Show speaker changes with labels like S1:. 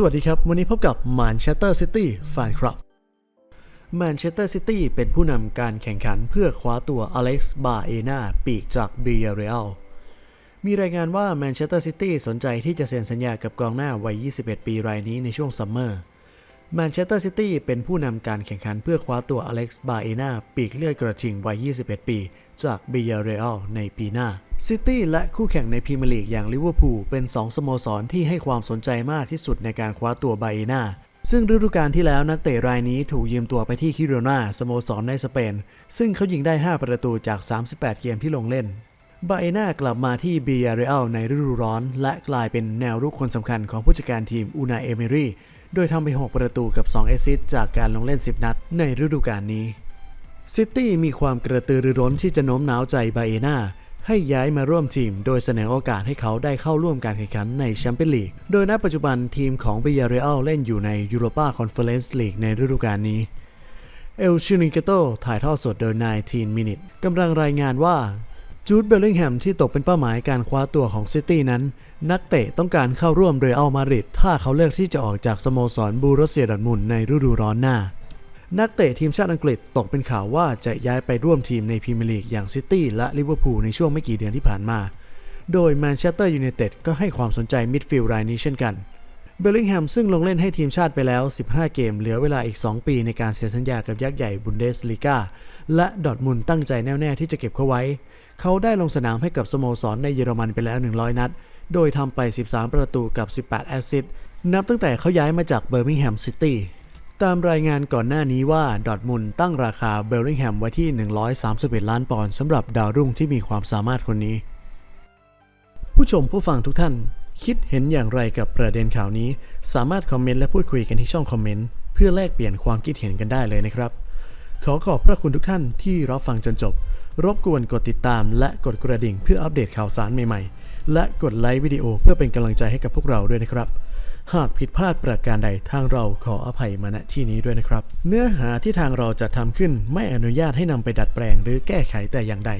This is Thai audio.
S1: สวัสดีครับ วันนี้พบกับ Manchester City Fan Club Manchester City เป็นผู้นำการแข่งขันเพื่อคว้าตัวอเล็กซ์บาเอนาปีกจาก b ียเรอัลมีรายงานว่า Manchester City สนใจที่จะเซ็นสัญญากับกองหน้าวัย 21 ปีรายนี้ในช่วงซัมเมอร์ แมนเชสเตอร์ซิตี้เป็นผู้นำการแข่งขันเพื่อคว้าตัวอเล็กซ์บาเอนาปีกเลือดกระชิงวัย 21 ปี จากบียเรอัลในปีหน้าซิตี้และคู่แข่งในพรีเมียร์ลีกอย่างลิเวอร์พูลเป็น 2 สโมสรที่ให้ความสนใจมากที่สุดในการคว้าตัวบาเอนาซึ่งฤดูกาลที่แล้วนักเตะรายนี้ถูกยืมตัวไปที่คิโรนาสโมสรในสเปน ซึ่งเขายิงได้ 5 ประตูจาก 38 เกมที่ลงเล่นบาเอนากลับมาที่บียเรอัลในฤดูร้อน และกลายเป็นแนวรุกคนสำคัญของผู้จัดการทีมอูนาเอเมรี โดยทำไป 6 ประตูกับ 2 แอสซิสต์จากการลงเล่น 10 นัดในฤดูกาลนี้ ซิตี้มีความกระตือรือร้นที่จะโน้มน้าวใจบาเอนาให้ย้ายมาร่วมทีม โดยเสนอโอกาสให้เขาได้เข้าร่วมการแข่งขันในแชมเปี้ยนลีก โดยณปัจจุบันทีมของเบียเรอัลเล่นอยู่ในยูโรปาคอนเฟอเรนซ์ลีกในฤดูกาลนี้ เอลชินิเกโตถ่ายทอดสดโดยนายทีนมินิทกำลังรายงานว่า จูดเบลลิงแฮมที่ตกเป็นเป้าหมายการคว้าตัวของซิตี้นั้น นักเตะต้องการเข้าร่วมเรอัลมาดริดถ้าเขาเลือกที่จะออกจากสโมสรบูโรเซียดอร์ทมุนในฤดูร้อนหน้า นักเตะทีมชาติอังกฤษตกเป็นข่าวว่าจะย้ายไปร่วมทีมในพรีเมียร์ลีกอย่างซิตี้และลิเวอร์พูลในช่วงไม่กี่เดือนที่ผ่านมา โดยแมนเชสเตอร์ยูไนเต็ดก็ให้ความสนใจมิดฟิลด์รายนี้เช่นกันเบลลิงแฮมซึ่งลงเล่นให้ทีมชาติไปแล้ว 15 เกม เหลือเวลาอีก 2 ปีในการเซ็นสัญญากับยักษ์ใหญ่บุนเดสลีกาและดอร์ทมุนตั้งใจแน่วแน่ที่จะเก็บเขาไว้ เขาได้ลงสนามให้กับสโมสรในเยอรมันไปแล้ว 100 นัด โดยทำไป 13 ประตูกับ 18 แอสซิสต์ นับตั้งแต่เขาย้ายมาจากเบอร์มิงแฮมซิตี้ ตามรายงานก่อนหน้านี้ว่า ดอทมุนตั้งราคาเบลลิงแฮมไว้ที่ 131 ล้านปอนด์สำหรับดาวรุ่งที่มีความสามารถคนนี้ ผู้ชมผู้ฟังทุกท่าน คิดเห็นอย่างไรกับประเด็นข่าวนี้ สามารถคอมเมนต์และพูดคุยกันที่ช่องคอมเมนต์เพื่อแลกเปลี่ยนความคิดเห็นกันได้เลยนะครับ ขอขอบพระคุณทุกท่านที่รับฟังจนจบ รบกวนกดติดตามและกดกระดิ่งเพื่ออัปเดตข่าวสารใหม่ๆ และกดไลค์วิดีโอเพื่อเป็นกำลังใจให้กับพวกเราด้วยนะครับ หากผิดพลาดประการใดทางเราขออภัยมาณที่นี้ด้วยนะครับ เนื้อหาที่ทางเราจะทำขึ้นไม่อนุญาตให้นำไปดัดแปลงหรือแก้ไขแต่อย่างใด